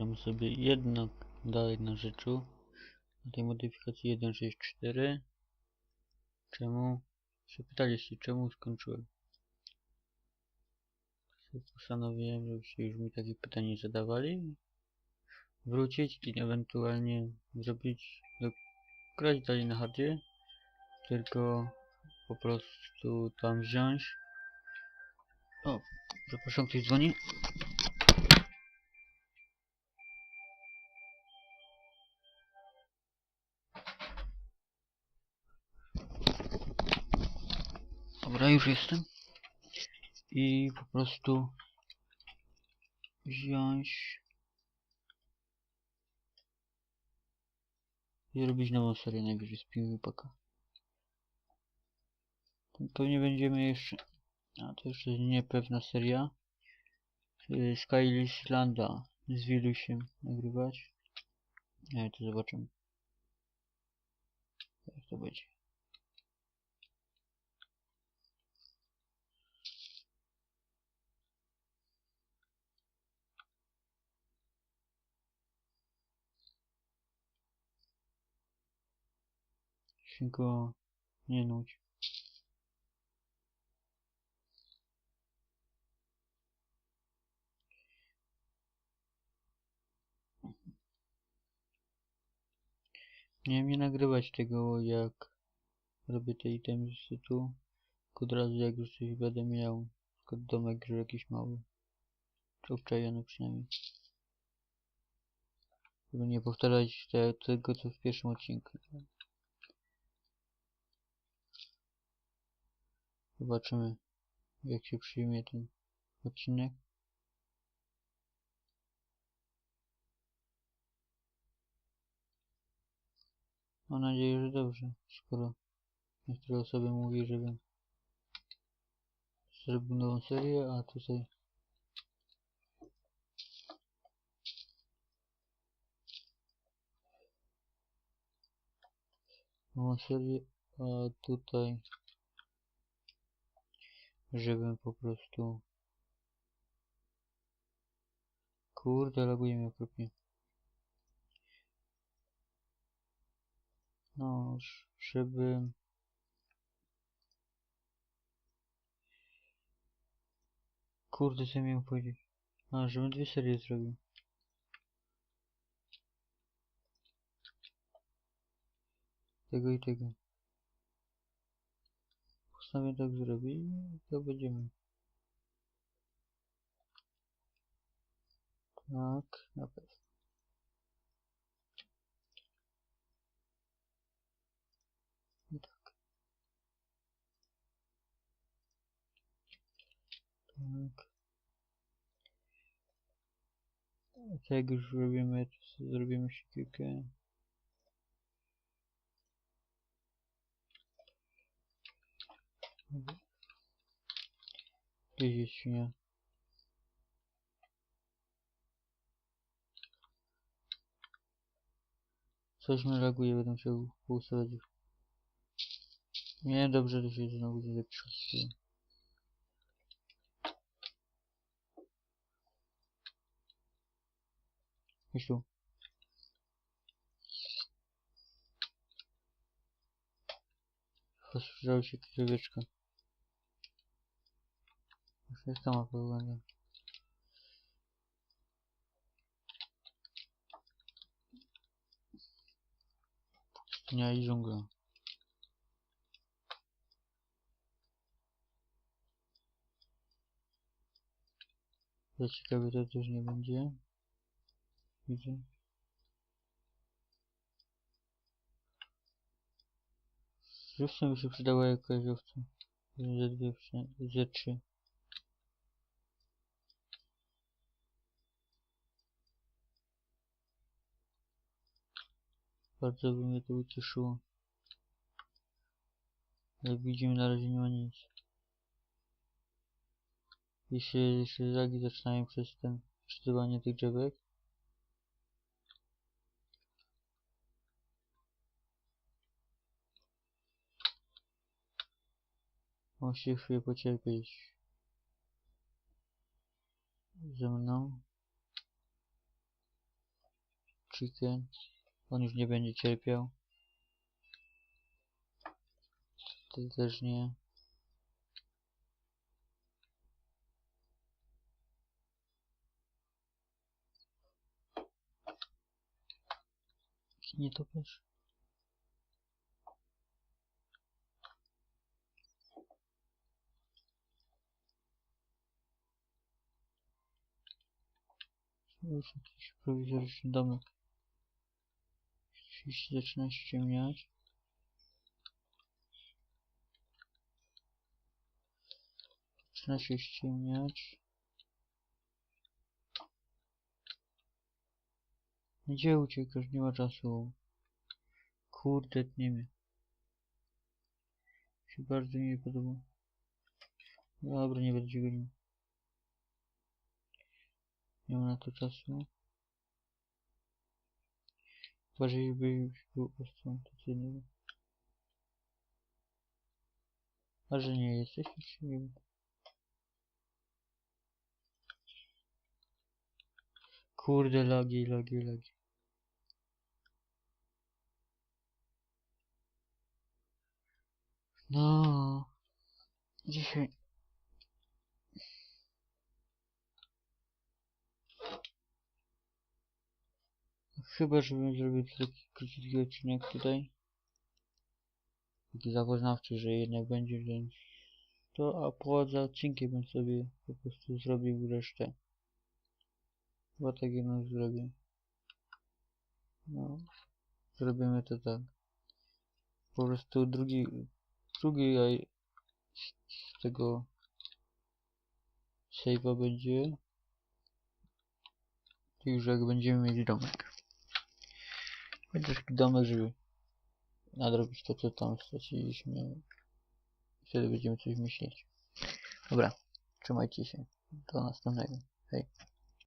Mamy sobie jedno dalej na rzeczu. Na tej modyfikacji 1.6.4. Czemu? Się pytaliście, czemu skończyłem. Postanowiłem, żebyście już mi takie pytanie zadawali. Wrócić i ewentualnie zrobić, grać dalej na hardzie. Tylko po prostu tam wziąć. O, przepraszam, ktoś dzwoni. Już jestem. I po prostu wziąć i zrobić nową serię najwyżej z PvPaka. Pewnie będziemy jeszcze, a to jeszcze niepewna seria, y, Sky Islanda z Wilusiem nagrywać. Nie, to zobaczymy. Jak to będzie. Się go nie nudź. Nie nagrywać tego jak robię te itemy z tu. Tylko od razu jak już coś będę miał. Tylko domek, że jakiś mały. Czy obczajony przynajmniej. Żeby nie powtarzać te, tego co w pierwszym odcinku. Zobaczymy jak się przyjmie ten odcinek. Mam nadzieję, że dobrze, skoro niektóre osoby mówi, żebym zrobił nową serię, a tutaj nową serię, a tutaj żebym po prostu kurde laguje mnie okropnie. No żebym kurde co miałem powiedzieć? A żebym dwie serie zrobił. Tego i tego postanowię tak zrobić i to będziemy. Tak na pewno. I tak. Tak. Tak już robimy to zrobimy siekierkę. Gdzieś jest świnia. Coś mi laguje, będę musiał poustawiać. Nie, dobrze, to się znowu zepsuło. Chodź tu. Posłyszał się krzywieczka. Już to ma wyłonię. Nie, i dżungla. Ja to też nie będzie. Widzę. Żywce mi się przydało jako żywce. Z2, Z3. Bardzo by mnie to ucieszyło. Jak widzimy na razie nie ma nic. Jeśli jeszcze zagi zaczynają przez ten przeczytywanie tych drzewek. Musi chwilę pocierpieć ze mną. chicken. On już nie będzie cierpiał. Ty też nie. Nie topisz? Już jakiś prowizoryczny domek. Już zaczyna ściemniać. Zaczyna się ściemniać. Gdzie uciekasz? Nie ma czasu. Kurde, nie mnie. Się bardzo mi nie podoba. Dobra, nie będę cię gonił. Nie mam na to czasu. Chyba, że by był ostentacyjny. A że nie jesteś, nie wiem. Kurde, lagi, lagi, lagi. No. Dzisiaj. Chyba, żebym zrobił taki krótki odcinek tutaj. Taki zapoznawczy, że jednak będzie, więc to, a poza odcinkiem bym sobie po prostu zrobił resztę. Chyba tak jednak zrobię. No. Zrobimy to tak. Po prostu drugi, drugi jaj z tego save'a będzie już jak będziemy mieć domek. Taki domek, żeby nadrobić to, co tam straciliśmy. Wtedy będziemy coś myśleć. Dobra, trzymajcie się. Do następnego. Hej.